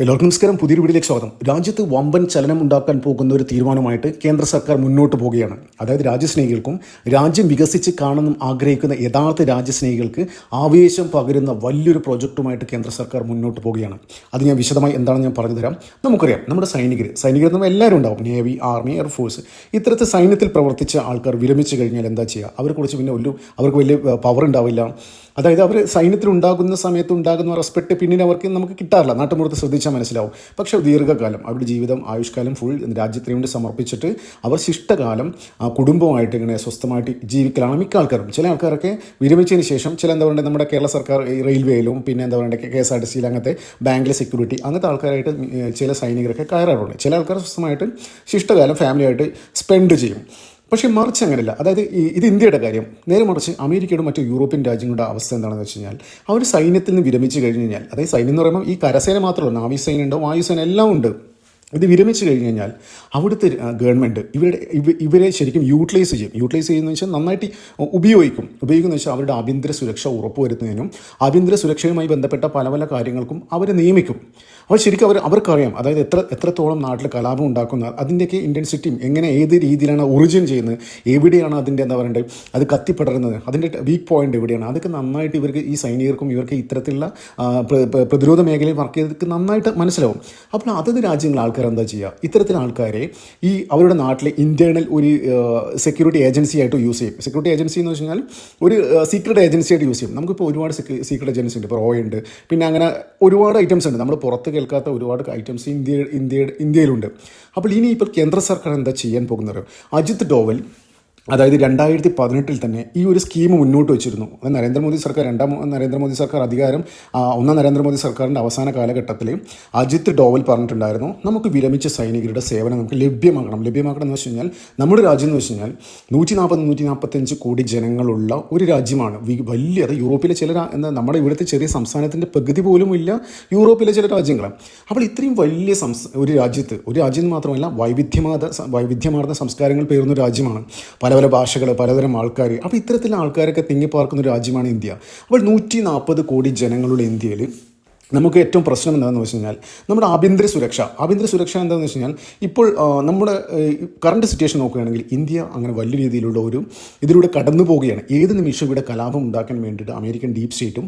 എല്ലാവർക്കും നമസ്കാരം. പുതിയൊരു വീഡിയോയിലേക്ക് സ്വാഗതം. രാജ്യത്ത് വമ്പൻ ചലനം ഉണ്ടാക്കാൻ പോകുന്ന ഒരു തീരുമാനമായിട്ട് കേന്ദ്ര സർക്കാർ മുന്നോട്ട് പോവുകയാണ്. അതായത് രാജ്യസ്നേഹികൾക്കും രാജ്യം വികസിച്ച് കാണണം ആഗ്രഹിക്കുന്ന യഥാർത്ഥ രാജ്യസ്നേഹികൾക്ക് ആവേശം പകരുന്ന വലിയൊരു പ്രോജക്റ്റുമായിട്ട് കേന്ദ്ര സർക്കാർ മുന്നോട്ട് പോവുകയാണ്. അത് ഞാൻ വിശദമായി എന്താണെന്ന് ഞാൻ പറഞ്ഞു തരാം നമുക്കറിയാം നമ്മുടെ സൈനികർ സൈനികർ നമ്മൾ എല്ലാവരും ഉണ്ടാവും. നേവി ആർമി എയർഫോഴ്സ് ഇത്തരത്തിൽ സൈന്യത്തിൽ പ്രവർത്തിച്ച ആൾക്കാർ വിരമിച്ചു കഴിഞ്ഞാൽ എന്താ ചെയ്യുക? അവരെ കുറിച്ച് പിന്നെ ഒരു അവർക്ക് വലിയ പവർ ഉണ്ടാവില്ല. അതായത് അവർ സൈന്യത്തിൽ ഉണ്ടാകുന്ന സമയത്ത് ഉണ്ടാകുന്ന റെസ്പെക്ട് പിന്നീട് അവർക്ക് നമുക്ക് കിട്ടാറില്ല. നാട്ടുമ്പുറത്ത് ശ്രദ്ധിച്ചാൽ മനസ്സിലാവും. പക്ഷേ ദീർഘകാലം അവരുടെ ജീവിതം ആയുഷ്കാലം ഫുൾ രാജ്യത്തിന് വേണ്ടി സമർപ്പിച്ചിട്ട് അവർ ശിഷ്ടകാലം ആ കുടുംബമായിട്ട് ഇങ്ങനെ സ്വസ്ഥമായിട്ട് ജീവിക്കലാണ് മിക്ക ആൾക്കാരും. ചില ആൾക്കാരൊക്കെ വിരമിച്ചതിന് ശേഷം ചില എന്താ പറയുക നമ്മുടെ കേരള സർക്കാർ റെയിൽവേയിലും പിന്നെ എന്താ പറയുക കെ എസ് ആർ ടി സിയിൽ അങ്ങനത്തെ ബാങ്കിലെ സെക്യൂരിറ്റി അങ്ങനത്തെ ആൾക്കാരായിട്ട് ചില സൈനികരൊക്കെ കയറാറുണ്ട്. ചില ആൾക്കാർ സ്വസ്ഥമായിട്ട് ശിഷ്ടകാലം ഫാമിലിയായിട്ട് സ്പെൻഡ് ചെയ്യും. പക്ഷേ മറിച്ച് അങ്ങനെയല്ല. അതായത് ഇത് ഇന്ത്യയുടെ കാര്യം. നേരെ മറിച്ച് അമേരിക്കയുടെ മറ്റു യൂറോപ്യൻ രാജ്യങ്ങളുടെ അവസ്ഥ എന്താണെന്ന് വെച്ച് കഴിഞ്ഞാൽ അവർ സൈന്യത്തിൽ നിന്ന് വിരമിച്ച് കഴിഞ്ഞു കഴിഞ്ഞാൽ അതായത് സൈന്യം എന്ന് പറയുമ്പോൾ ഈ കരസേന മാത്രമല്ല നാവിസേന ഉണ്ട് വായുസേന എല്ലാം ഉണ്ട്. ഇത് വിരമിച്ച് കഴിഞ്ഞ് കഴിഞ്ഞാൽ അവിടുത്തെ ഗവൺമെന്റ് ഇവരുടെ ഇവ ഇവരെ ശരിക്കും യൂട്ടിലൈസ് ചെയ്യും. യൂട്ടിലൈസ് ചെയ്യുന്നതെന്ന് വെച്ചാൽ നന്നായിട്ട് ഉപയോഗിക്കും. ഉപയോഗിക്കുന്ന വെച്ചാൽ അവരുടെ ആഭ്യന്തര സുരക്ഷ ഉറപ്പുവരുത്തുന്നതിനും ആഭ്യന്തര സുരക്ഷയുമായി ബന്ധപ്പെട്ട പല പല കാര്യങ്ങൾക്കും അവരെ നിയമിക്കും. അവർ ശരിക്കും അവർ അവർക്കറിയാം. അതായത് എത്ര എത്രത്തോളം നാട്ടിൽ കലാപം ഉണ്ടാക്കുന്ന അതിന്റെയൊക്കെ ഇന്റൻസിറ്റിയും എങ്ങനെ ഏത് രീതിയിലാണ് ഒറിജിൻ ചെയ്യുന്നത് എവിടെയാണ് അതിന്റെ എന്താ പറയേണ്ടത് അത് കത്തിപ്പടരുന്നത് അതിന്റെ വീക്ക് പോയിന്റ് എവിടെയാണ് അതൊക്കെ നന്നായിട്ട് ഇവർക്ക് ഈ സൈനികർക്കും ഇവർക്ക് ഇത്തരത്തിലുള്ള പ്രതിരോധ മേഖലയിൽ വർക്ക് ചെയ്തവർക്ക് നന്നായിട്ട് മനസ്സിലാവും. അപ്പോൾ അതത് രാജ്യങ്ങൾ ആൾക്കാർ എന്താ ചെയ്യുക? ഇത്തരത്തിൽ ആൾക്കാരെ ഈ അവരുടെ നാട്ടിലെ ഇന്റേർണൽ ഒരു സെക്യൂരിറ്റി ഏജൻസി ആയിട്ട് യൂസ് ചെയ്യും. സെക്യൂരിറ്റി ഏജൻസി എന്ന് വെച്ച് ഒരു സീക്രട്ട് ഏജൻസി ആയിട്ട് യൂസ് ചെയ്യും. നമുക്കിപ്പോൾ ഒരുപാട് സീക്രട്ട് ഏജൻസി ഉണ്ട്. ഇപ്പോൾ റോ ഉണ്ട്. പിന്നെ അങ്ങനെ ഒരുപാട് ഐറ്റംസ് ഉണ്ട്. നമ്മൾ പുറത്ത് കേൾക്കാത്ത ഒരുപാട് ഐറ്റംസ് ഇന്ത്യ ഇന്ത്യയുടെ ഇന്ത്യയിലുണ്ട്. അപ്പോൾ ഇനി ഇപ്പോൾ കേന്ദ്ര സർക്കാർ എന്താ ചെയ്യാൻ പോകുന്നത്? അജിത് ഡോവൽ അതായത് രണ്ടായിരത്തി പതിനെട്ടിൽ തന്നെ ഈ ഒരു സ്കീം മുന്നോട്ട് വെച്ചിരുന്നു. അത് നരേന്ദ്രമോദി സർക്കാർ രണ്ടാം നരേന്ദ്രമോദി സർക്കാർ അധികാരം ഒന്നാം നരേന്ദ്രമോദി സർക്കാരിന്റെ അവസാന കാലഘട്ടത്തിൽ അജിത് ഡോവൽ പറഞ്ഞിട്ടുണ്ടായിരുന്നു. നമുക്ക് വിരമിച്ച സൈനികരുടെ സേവനം നമുക്ക് ലഭ്യമാക്കണം ലഭ്യമാക്കണം എന്ന് വെച്ച് കഴിഞ്ഞാൽ നമ്മുടെ രാജ്യം എന്ന് വെച്ച് കഴിഞ്ഞാൽ നൂറ്റി നാൽപ്പത് നൂറ്റി നാൽപ്പത്തഞ്ച് കോടി ജനങ്ങളുള്ള ഒരു രാജ്യമാണ്. വലിയ അത് യൂറോപ്പിലെ ചില എന്താ നമ്മുടെ ഇവിടുത്തെ ചെറിയ സംസ്ഥാനത്തിന്റെ പകുതി പോലും ഇല്ല യൂറോപ്പിലെ ചില രാജ്യങ്ങൾ അപ്പോൾ ഇത്രയും വലിയ ഒരു രാജ്യത്ത് ഒരു രാജ്യം മാത്രമല്ല വൈവിധ്യമാർന്ന വൈവിധ്യമാർന്ന സംസ്കാരങ്ങൾ പേരുന്ന രാജ്യമാണ്. പല പല പല ഭാഷകൾ പലതരം ആൾക്കാർ അപ്പോൾ ഇത്തരത്തിലുള്ള ആൾക്കാരൊക്കെ തിങ്ങിപ്പാർക്കുന്ന രാജ്യമാണ് ഇന്ത്യ. അപ്പോൾ നൂറ്റി നാൽപ്പത് കോടി ജനങ്ങളുടെ ഇന്ത്യയിൽ നമുക്ക് ഏറ്റവും പ്രശ്നം എന്താണെന്ന് വെച്ച് കഴിഞ്ഞാൽ നമ്മുടെ ആഭ്യന്തര സുരക്ഷ. ആഭ്യന്തര സുരക്ഷ എന്താണെന്ന് വെച്ച് കഴിഞ്ഞാൽ ഇപ്പോൾ നമ്മുടെ കറണ്ട് സിറ്റുവേഷൻ നോക്കുകയാണെങ്കിൽ ഇന്ത്യ അങ്ങനെ വലിയ രീതിയിലുള്ള ഒരു ഇതിലൂടെ കടന്നു പോവുകയാണ്. ഏത് നിമിഷം ഇവിടെ കലാപം ഉണ്ടാക്കാൻ വേണ്ടിയിട്ട് അമേരിക്കൻ ഡീപ് സ്റ്റേറ്റും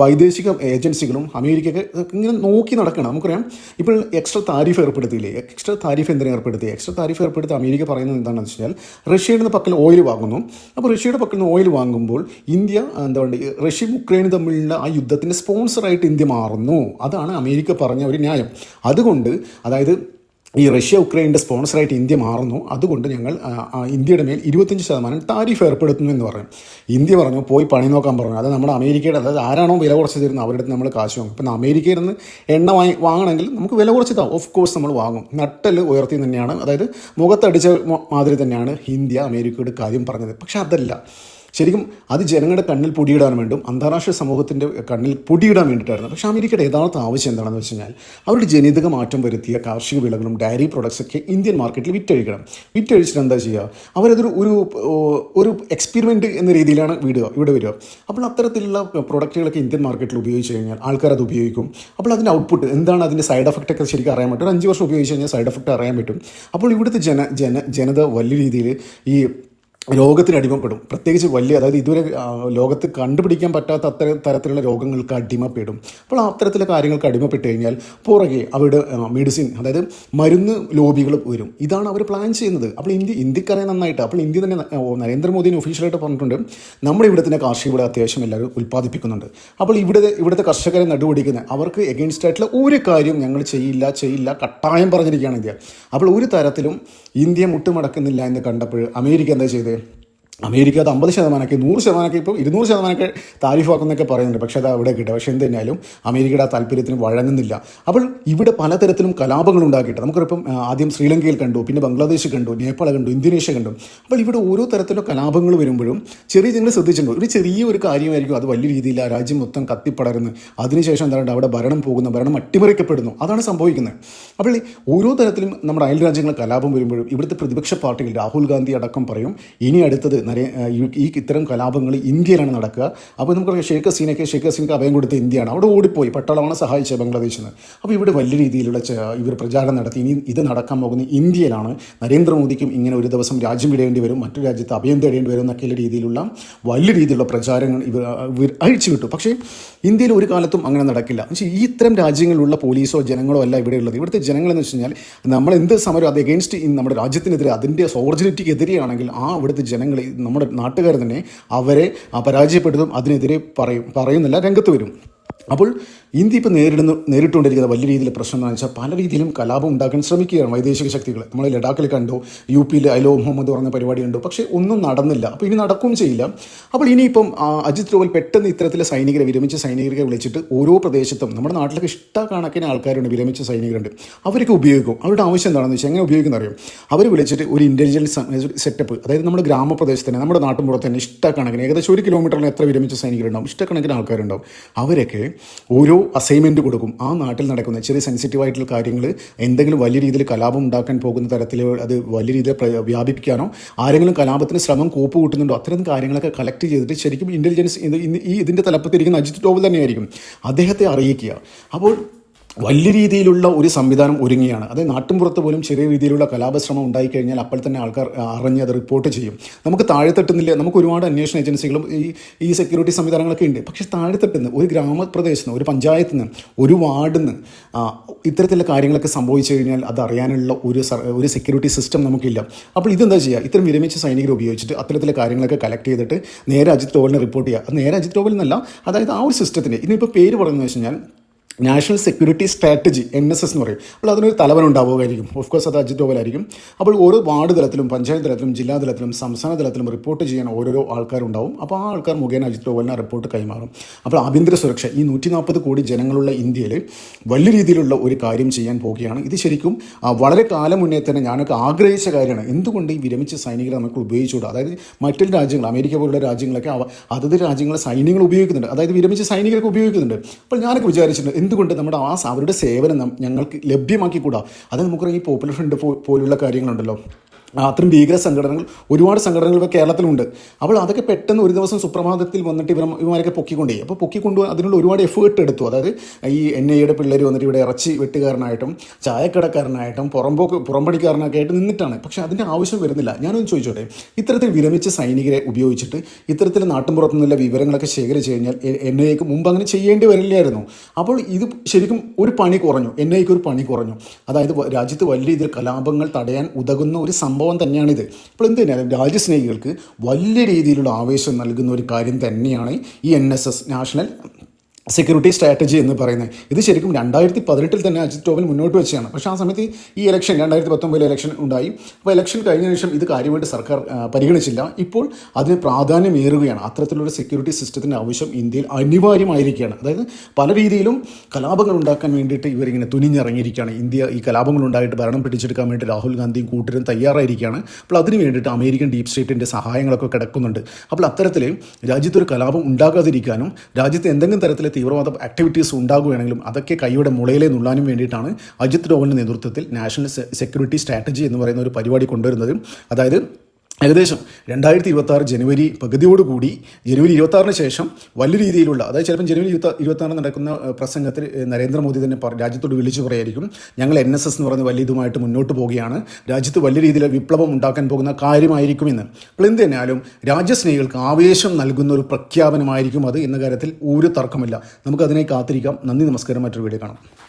വൈദേശിക ഏജൻസികളും അമേരിക്കയൊക്കെ ഇങ്ങനെ നോക്കി നടക്കണം. നമുക്കറിയാം ഇപ്പോൾ എക്സ്ട്രാ താരിഫ് ഏർപ്പെടുത്തിയില്ലേ? എക്സ്ട്രാ താരിഫ് എന്തിനാണ് ഏർപ്പെടുത്തി എക്സ്ട്രാ താരിഫ് ഏർപ്പെടുത്തി അമേരിക്ക പറയുന്നത് എന്താണെന്ന് വെച്ച് കഴിഞ്ഞാൽ റഷ്യയുടെ നിന്ന് പക്കൽ ഓയിൽ വാങ്ങുന്നു. അപ്പോൾ റഷ്യയുടെ പക്കൽ നിന്ന് ഓയിൽ വാങ്ങുമ്പോൾ ഇന്ത്യ എന്താ പറയുക റഷ്യയും ഉക്രൈനും തമ്മിലുള്ള ആ യുദ്ധത്തിന്റെ സ്പോൺസറായിട്ട് ഇന്ത്യ മാറുന്നു. അതാണ് അമേരിക്ക പറഞ്ഞ ഒരു ന്യായം. അതുകൊണ്ട് അതായത് ഈ റഷ്യ ഉക്രൈന്റെ സ്പോൺസറായിട്ട് ഇന്ത്യ മാറുന്നു. അതുകൊണ്ട് ഞങ്ങൾ ഇന്ത്യയുടെ മേൽ ഇരുപത്തഞ്ച് ശതമാനം താരിഫ് ഏർപ്പെടുത്തുന്നു എന്ന് പറഞ്ഞു ഇന്ത്യ പറഞ്ഞു പോയി പണി നോക്കാൻ പറഞ്ഞു. അത് നമ്മുടെ അമേരിക്കയുടെ അതായത് ആരാണോ വില കുറച്ച് തരുന്നത് അവരുടെ അടുത്ത് നമ്മൾ കാശ് വാങ്ങും. ഇപ്പം അമേരിക്കയിൽ നിന്ന് എണ്ണ വാങ്ങി വാങ്ങണമെങ്കിൽ നമുക്ക് വില കുറച്ച് ഓഫ് കോഴ്സ് നമ്മൾ വാങ്ങും. നട്ടൽ ഉയർത്തി തന്നെയാണ്. അതായത് മുഖത്തടിച്ച മാതിരി തന്നെയാണ് ഇന്ത്യ അമേരിക്കയുടെ കാര്യം പറഞ്ഞത്. പക്ഷേ അതല്ല. ശരിക്കും അത് ജനങ്ങളുടെ കണ്ണിൽ പൊടിയിടാൻ വേണ്ടും അന്താരാഷ്ട്ര സമൂഹത്തിന്റെ കണ്ണിൽ പൊടിയിടാൻ വേണ്ടിയിട്ടായിരുന്നു. പക്ഷേ അമേരിക്കയുടെ യഥാർത്ഥ ആവശ്യം എന്താണെന്ന് വെച്ച് കഴിഞ്ഞാൽ അവരുടെ ജനിതക മാറ്റം വരുത്തിയ കാർഷിക വിളകളും ഡയറി പ്രൊഡക്ട്സൊക്കെ ഇന്ത്യൻ മാർക്കറ്റിൽ വിറ്റഴിക്കണം. വിറ്റഴിച്ചിട്ട് എന്താ ചെയ്യുക? അവരതൊരു ഒരു ഒരു എക്സ്പെരിമെന്റ് എന്ന രീതിയിലാണ് വിടുക ഇവിടെ വരിക. അപ്പോൾ അത്തരത്തിലുള്ള പ്രൊഡക്റ്റുകളൊക്കെ ഇന്ത്യൻ മാർക്കറ്റിൽ ഉപയോഗിച്ച് കഴിഞ്ഞാൽ ആൾക്കാർ അത് ഉപയോഗിക്കും. അപ്പോൾ അതിന്റെ ഔട്ട്പുട്ട് എന്താണ് അതിന്റെ സൈഡ് എഫക്റ്റ് ഒക്കെ ശരിക്കും അറിയാൻ പറ്റും? ഒരു അഞ്ച് വർഷം ഉപയോഗിച്ച് കഴിഞ്ഞാൽ സൈഡ് എഫക്റ്റ് അറിയാൻ പറ്റും. അപ്പോൾ ഇവിടുത്തെ ജന ജന ജനത വലിയ രീതിയിൽ ഈ രോഗത്തിന് അടിമപ്പെടും. പ്രത്യേകിച്ച് വലിയ അതായത് ഇതുവരെ ലോകത്ത് കണ്ടുപിടിക്കാൻ പറ്റാത്ത അത്ര തരത്തിലുള്ള രോഗങ്ങൾക്ക് അടിമപ്പെടും. അപ്പോൾ അത്തരത്തിലുള്ള കാര്യങ്ങൾക്ക് അടിമപ്പെട്ട് കഴിഞ്ഞാൽ പുറകെ അവരുടെ മെഡിസിൻ അതായത് മരുന്ന് ലോബികൾ വരും. ഇതാണ് അവർ പ്ലാൻ ചെയ്യുന്നത്. അപ്പോൾ ഇന്ത്യ ഇന്ത്യക്കറിയാൻ നന്നായിട്ട് അപ്പോൾ ഇന്ത്യ തന്നെ നരേന്ദ്രമോദിനെ ഒഫീഷ്യലായിട്ട് പറഞ്ഞിട്ടുണ്ട്. നമ്മുടെ ഇവിടെ തന്നെ കാർഷിക വിള അത്യാവശ്യം എല്ലാവരും ഉൽപ്പാദിപ്പിക്കുന്നുണ്ട്. അപ്പോൾ ഇവിടെ ഇവിടുത്തെ കർഷകരെ നടുപിടിക്കുന്ന അവർക്ക് എഗെയിൻസ്റ്റ് ആയിട്ടുള്ള ഒരു കാര്യം ഞങ്ങൾ ചെയ്യില്ല ചെയ്യില്ല കട്ടായം പറഞ്ഞിരിക്കുകയാണ് ഇന്ത്യ. അപ്പോൾ ഒരു തരത്തിലും ഇന്ത്യ മുട്ടുമടക്കുന്നില്ല എന്ന് കണ്ടപ്പോൾ അമേരിക്ക എന്താ ചെയ്തത് അമേരിക്ക അത് അമ്പത് ശതമാനമൊക്കെ നൂറ് ശതമാനമൊക്കെ ഇപ്പോൾ ഇരുന്നൂറ് ശതമാനമൊക്കെ താരിഫാക്കുന്നൊക്കെ പറയുന്നുണ്ട്. പക്ഷേ അത് അവിടെ കിട്ടുക പക്ഷേ എന്തെന്നാലും അമേരിക്കയുടെ ആ താല്പര്യത്തിന് വഴങ്ങുന്നില്ല. അപ്പോൾ ഇവിടെ പലതരത്തിലും കലാപങ്ങൾ ഉണ്ടാക്കിയിട്ട് നമുക്കിപ്പം ആദ്യം ശ്രീലങ്കയിൽ കണ്ടു പിന്നെ ബംഗ്ലാദേശ് കണ്ടു നേപ്പാൾ കണ്ടു ഇന്തോനേഷ്യ കണ്ടു. അപ്പോൾ ഇവിടെ ഓരോ തരത്തിലുള്ള കലാപങ്ങൾ വരുമ്പോഴും ചെറിയ നിങ്ങൾ ശ്രദ്ധിച്ചിട്ടുണ്ടോ. ഒരു ചെറിയ ഒരു കാര്യമായിരിക്കും അത് വലിയ രീതിയിൽ ആ രാജ്യം മൊത്തം കത്തിപ്പടരുന്നു അതിനുശേഷം എന്താണ് അവിടെ ഭരണം പോകുന്ന ഭരണം അട്ടിമറിക്കപ്പെടുന്നു. അതാണ് സംഭവിക്കുന്നത്. അപ്പോൾ ഓരോ തരത്തിലും നമ്മുടെ അയൽ രാജ്യങ്ങളിൽ കലാപം വരുമ്പോഴും ഇവിടുത്തെ പ്രതിപക്ഷ പാർട്ടികൾ രാഹുൽ ഗാന്ധി അടക്കം പറയും ഇനി അടുത്തത് നരേ- ഈ- ഇത്തരം കലാപങ്ങൾ ഇന്ത്യയിലാണ് നടക്കുക. അപ്പോൾ നമുക്ക് ഷെയ്ഖ് ഹസീനയ്ക്ക് ഷെയ്ഖ് ഹസീനക്ക് അഭയം കൊടുത്ത ഇന്ത്യയാണ്. അവിടെ ഓടിപ്പോയി പട്ടാളമാണ് സഹായിച്ചത് ബംഗ്ലാദേശിൽ നിന്ന് അപ്പോൾ ഇവിടെ വലിയ രീതിയിലുള്ള ഇവർ പ്രചാരണം നടത്തി. ഇനി ഇത് നടക്കാൻ പോകുന്ന ഇന്ത്യയിലാണ് നരേന്ദ്രമോദിക്കും ഇങ്ങനെ ഒരു ദിവസം രാജ്യം വിടേണ്ടി വരും മറ്റു രാജ്യത്ത് അഭയം തേടേണ്ടി വരും എന്നൊക്കെയുള്ള രീതിയിലുള്ള വലിയ രീതിയിലുള്ള പ്രചാരങ്ങൾ ഇവർ ഇവർ അഴിച്ചു വിട്ടു. പക്ഷേ ഇന്ത്യയിൽ ഒരു കാലത്തും അങ്ങനെ നടക്കില്ല. പക്ഷേ ഈ ഇത്തരം രാജ്യങ്ങളിലുള്ള പോലീസോ ജനങ്ങളോ അല്ല ഇവിടെയുള്ളത് ഇവിടുത്തെ ജനങ്ങളെന്ന് വെച്ച് കഴിഞ്ഞാൽ നമ്മൾ എന്ത് സമരം അത് എഗെയിൻസ്റ്റ് നമ്മുടെ രാജ്യത്തിനെതിരെ അതിന്റെ സോർജിനിറ്റിക്ക് എതിരെയാണെങ്കിൽ ആ ഇവിടുത്തെ ജനങ്ങൾ നമ്മുടെ നാട്ടുകാർ തന്നെ അവരെ പരാജയപ്പെടുത്തും അതിനെതിരെ പറയും പറയുന്നില്ല രംഗത്ത് വരും. അപ്പോൾ ഇന്ത്യ ഇപ്പോൾ നേരിടുന്ന നേരിട്ടുകൊണ്ടിരിക്കുന്ന വലിയ രീതിയിലെ പ്രശ്നം എന്ന് വെച്ചാൽ പല രീതിയിലും കലാപം ഉണ്ടാക്കാൻ ശ്രമിക്കുകയാണ് വൈദേശിക ശക്തികൾ. നമ്മൾ ലഡാക്കിൽ കണ്ടു യു പിയിൽ അലോ മുഹമ്മദ് പറഞ്ഞ പരിപാടി കണ്ടു. പക്ഷേ ഒന്നും നടന്നില്ല. അപ്പോൾ ഇനി നടക്കുകയും ചെയ്യില്ല. അപ്പോൾ ഇനിയിപ്പം അജിത് ഡോവൽ പെട്ടെന്ന് ഇത്തരത്തിലെ സൈനികരെ വിരമിച്ച സൈനികരെ വിളിച്ചിട്ട് ഓരോ പ്രദേശത്തും നമ്മുടെ നാട്ടിലൊക്കെ ഇഷ്ടക്കണക്കിന് ആൾക്കാരുണ്ട് വിരമിച്ച സൈനികരുണ്ട്. അവരൊക്കെ ഉപയോഗിക്കും. അവരുടെ ആവശ്യം എന്താണെന്ന് വെച്ചാൽ എങ്ങനെ ഉപയോഗിക്കുന്ന അറിയാം. അവർ വിളിച്ചിട്ട് ഒരു ഇന്റലിജൻസ് സെറ്റപ്പ് അതായത് നമ്മുടെ ഗ്രാമപ്രദേശത്ത് തന്നെ നമ്മുടെ നാട്ടിൻപുറത്ത് തന്നെ ഇഷ്ടക്കണക്കിന് ഏകദേശം ഒരു കിലോമീറ്ററിൽ എത്ര വിരമിച്ച സൈനികരുണ്ടാവും? ഇഷ്ടക്കണക്കിന് ആൾക്കാരുണ്ടാവും. അവരൊക്കെ ഓരോ അസൈൻമെന്റ് കൊടുക്കും. ആ നാട്ടിൽ നടക്കുന്ന ചെറിയ സെൻസിറ്റീവ് ആയിട്ടുള്ള കാര്യങ്ങൾ എന്തെങ്കിലും വലിയ രീതിയിൽ കലാപം ഉണ്ടാക്കാൻ പോകുന്ന തരത്തിൽ അത് വലിയ രീതിയിൽ വ്യാപിപ്പിക്കാനോ ആരെങ്കിലും കലാപത്തിന് ശ്രമം കോപ്പ് കൂട്ടുന്നുണ്ടോ അത്തരം കാര്യങ്ങളൊക്കെ കളക്ട് ചെയ്തിട്ട് ശരിക്കും ഇന്റലിജൻസ് ഈ ഇതിന്റെ തലപ്പത്തിരിക്കുന്ന അജിത് ഡോവൽ തന്നെയായിരിക്കും. അദ്ദേഹത്തെ അറിയിക്കുക. അപ്പോൾ വലിയ രീതിയിലുള്ള ഒരു സംവിധാനം ഒരുങ്ങിയാണ്. അത് നാട്ടിൻപുറത്ത് പോലും ചെറിയ രീതിയിലുള്ള കലാപശ്രമം ഉണ്ടായിക്കഴിഞ്ഞാൽ അപ്പോൾ തന്നെ ആൾക്കാർ അറിഞ്ഞ് അത് റിപ്പോർട്ട് ചെയ്യും. നമുക്ക് താഴെത്തട്ടുന്നില്ല നമുക്ക് ഒരുപാട് അന്വേഷണ ഏജൻസികളും ഈ ഈ സെക്യൂരിറ്റി സംവിധാനങ്ങളൊക്കെ ഉണ്ട്. പക്ഷേ താഴെത്തട്ടുന്ന് ഒരു ഗ്രാമപ്രദേശത്ത് ഒരു പഞ്ചായത്തിൽ നിന്ന് ഒരു വാർഡിൽ നിന്ന് ഇത്തരത്തിലുള്ള കാര്യങ്ങളൊക്കെ സംഭവിച്ചു കഴിഞ്ഞാൽ അത് അറിയാനുള്ള ഒരു ഒരു സെക്യൂരിറ്റി സിസ്റ്റം നമുക്കില്ല. അപ്പോൾ ഇതെന്താ ചെയ്യുക? ഇത്തരം വിരമിച്ച സൈനികരെ ഉപയോഗിച്ചിട്ട് അത്തരത്തിലെ കാര്യങ്ങളൊക്കെ കളക്ട് ചെയ്തിട്ട് നേരെ അജിത് ഡോവലിനെ റിപ്പോർട്ട് ചെയ്യുക. അത് നേരെ അജിത് ഡോവൽ എന്നല്ല അതായത് ആ ഒരു സിസ്റ്റത്തിന് ഇനിയിപ്പോൾ പേര് പറയുന്നത് വെച്ച് കഴിഞ്ഞാൽ national security strategy N S S എന്ന് പറയും. അപ്പോൾ അതിനൊരു തലവൻ ഉണ്ടാവുകയായിരിക്കും ഓഫ് കോഴ്സ് അത് അജിത് ഡോവലായിരിക്കും. അപ്പോൾ ഓരോ വാർഡ് തലത്തിലും പഞ്ചായത്ത് തലത്തിലും ജില്ലാ തലത്തിലും സംസ്ഥാന തലത്തിലും റിപ്പോർട്ട് ചെയ്യാൻ ഓരോരോ ആൾക്കാരുണ്ടാവും. അപ്പോൾ ആ ആൾക്കാർ മുഖേന അജിത് ഡോവലിന് റിപ്പോർട്ട് കൈമാറും. അപ്പോൾ ആഭ്യന്തര സുരക്ഷ ഈ നൂറ്റി നാൽപ്പത് കോടി ജനങ്ങളുള്ള ഇന്ത്യയിൽ വലിയ രീതിയിലുള്ള ഒരു കാര്യം ചെയ്യാൻ പോവുകയാണ് ഇത് ശരിക്കും വളരെ കാലം മുന്നേ തന്നെ ഞാനൊക്കെ ആഗ്രഹിച്ച കാര്യമാണ്. എന്തുകൊണ്ട് ഈ വിരമിച്ച സൈനികരെ നമുക്ക് ഉപയോഗിച്ചുകൂടാ? അതായത് മറ്റൊരു രാജ്യങ്ങൾ അമേരിക്ക പോലുള്ള രാജ്യങ്ങളൊക്കെ അതത് രാജ്യങ്ങളെ സൈന്യങ്ങൾ ഉപയോഗിക്കുന്നുണ്ട്. അതായത് വിരമിച്ച സൈനികരൊക്കെ ഉപയോഗിക്കുന്നുണ്ട്. അപ്പോൾ ഞാനൊക്കെ വിചാരിച്ചിട്ടുണ്ട് എന്തുകൊണ്ട് നമ്മുടെ ആ അവരുടെ സേവനം ഞങ്ങൾക്ക് ലഭ്യമാക്കിക്കൂടാ? അത് നമുക്കറിയാം ഈ പോപ്പുലർ ഫ്രണ്ട് പോലുള്ള കാര്യങ്ങളുണ്ടല്ലോ. അത്രയും ഭീകര സംഘടനകൾ ഒരുപാട് സംഘടനകൾ ഇപ്പോൾ കേരളത്തിലുണ്ട്. അപ്പോൾ അതൊക്കെ പെട്ടെന്ന് ഒരു ദിവസം സുപ്രഭാതത്തിൽ വന്നിട്ട് ഇവർ ഇവന്മാരൊക്കെ പൊക്കിക്കൊണ്ടേ അപ്പോൾ പൊക്കിക്കൊണ്ട് അതിനുള്ള ഒരുപാട് എഫേർട്ട് എടുത്തു. അതായത് ഈ എൻ ഐയുടെ പിള്ളേർ വന്നിട്ട് ഇവിടെ ഇറച്ചി വെട്ടുകാരനായിട്ടും ചായക്കടക്കാരനായിട്ടും പുറമ്പോക്ക് പുറംപടിക്കാരനൊക്കെ ആയിട്ട് നിന്നിട്ടാണ്. പക്ഷേ അതിന്റെ ആവശ്യം വരുന്നില്ല. ഞാനൊന്ന് ചോദിച്ചോട്ടെ? ഇത്തരത്തിൽ വിരമിച്ച സൈനികരെ ഉപയോഗിച്ചിട്ട് ഇത്തരത്തിൽ നാട്ടിൻപുറത്തു നിന്നുള്ള വിവരങ്ങളൊക്കെ ശേഖരിച്ച് കഴിഞ്ഞാൽ എൻ ഐക്ക് മുമ്പ് അങ്ങനെ ചെയ്യേണ്ടി വരില്ലായിരുന്നു. അപ്പോൾ ഇത് ശരിക്കും ഒരു പണി കുറഞ്ഞു. എൻ ഐക്ക് ഒരു പണി കുറഞ്ഞു. അതായത് രാജ്യത്ത് വലിയ രീതിയിൽ കലാപങ്ങൾ തടയാൻ ഉതകുന്ന ഒരു സംഭവം തന്നെയാണിത്. അപ്പോൾ എന്ത് തന്നെയാണ് രാജ്യസ്നേഹികൾക്ക് വലിയ രീതിയിലുള്ള ആവേശം നൽകുന്ന ഒരു കാര്യം തന്നെയാണ് ഈ എൻ നാഷണൽ സെക്യൂരിറ്റി സ്ട്രാറ്റജി എന്ന് പറയുന്നത്. ഇത് ശരിക്കും രണ്ടായിരത്തി പതിനെട്ടിൽ തന്നെ അജിത് ഡോവൽ മുന്നോട്ട് വെച്ചാണ് പക്ഷേ ആ സമയത്ത് ഈ ഇലക്ഷൻ രണ്ടായിരത്തി പത്തൊമ്പതിൽ ഇലക്ഷൻ ഉണ്ടായി. അപ്പോൾ ഇലക്ഷൻ കഴിഞ്ഞ ശേഷം ഇത് കാര്യമായിട്ട് സർക്കാർ പരിഗണിച്ചില്ല. ഇപ്പോൾ അതിന് പ്രാധാന്യമേറുകയാണ്. അത്തരത്തിലുള്ള സെക്യൂരിറ്റി സിസ്റ്റത്തിന്റെ ആവശ്യം ഇന്ത്യയിൽ അനിവാര്യമായിരിക്കുകയാണ്. അതായത് പല രീതിയിലും കലാപങ്ങൾ ഉണ്ടാക്കാൻ വേണ്ടിയിട്ട് ഇവരിങ്ങനെ തുനിഞ്ഞിറങ്ങിയിരിക്കുകയാണ്. ഇന്ത്യ ഈ കലാപങ്ങൾ ഉണ്ടായിട്ട് ഭരണം പിടിച്ചെടുക്കാൻ വേണ്ടി രാഹുൽ ഗാന്ധിയും കൂട്ടരും തയ്യാറായിരിക്കുകയാണ്. അപ്പോൾ അതിന് വേണ്ടിയിട്ട് അമേരിക്കൻ ഡീപ് സ്റ്റേറ്റിന്റെ സഹായങ്ങളൊക്കെ കിടക്കുന്നുണ്ട്. അപ്പോൾ അത്തരത്തിൽ രാജ്യത്തൊരു കലാപം ഉണ്ടാകാതിരിക്കാനും രാജ്യത്ത് എന്തെങ്കിലും തരത്തിലെ തീവ്രവാദ ആക്ടിവിറ്റീസ് ഉണ്ടാകുകയാണെങ്കിലും അതൊക്കെ കൈയുടെ മുളയിലെ നുള്ളാനും വേണ്ടിയിട്ടാണ് അജിത് ഡോവലിന്റെ നേതൃത്വത്തിൽ നാഷണൽ സെക്യൂരിറ്റി സ്ട്രാറ്റജി എന്ന് പറയുന്ന ഒരു പരിപാടി കൊണ്ടുവരുന്നത്. അതായത് ഏകദേശം രണ്ടായിരത്തി ഇരുപത്തി ആറ് ജനുവരി പകുതിയോടുകൂടി ജനുവരി ഇരുപത്തി ശേഷം വലിയ രീതിയിലുള്ള അതായത് ചിലപ്പോൾ ജനുവരി ഇരുപത്തി ഇരുപത്തി നടക്കുന്ന പ്രസംഗത്തിൽ നരേന്ദ്രമോദി തന്നെ രാജ്യത്തോട് വിളിച്ചു പറയായിരിക്കും ഞങ്ങൾ എൻ എസ് എസ് എന്ന് പറയുന്ന വലിയ ഇതുമായിട്ട് മുന്നോട്ട് പോവുകയാണ് രാജ്യത്ത് വലിയ രീതിയിൽ വിപ്ലവം ഉണ്ടാക്കാൻ പോകുന്ന കാര്യമായിരിക്കുമെന്ന് അപ്പോൾ എന്ത് തന്നെയാലും രാജ്യസ്നേഹികൾക്ക് ആവേശം നൽകുന്ന ഒരു പ്രഖ്യാപനമായിരിക്കും അത് എന്ന കാര്യത്തിൽ ഒരു തർക്കമില്ല. നമുക്കതിനെ കാത്തിരിക്കാം. നന്ദി നമസ്കാരം. മറ്റൊരു വീഡിയോ കാണാം.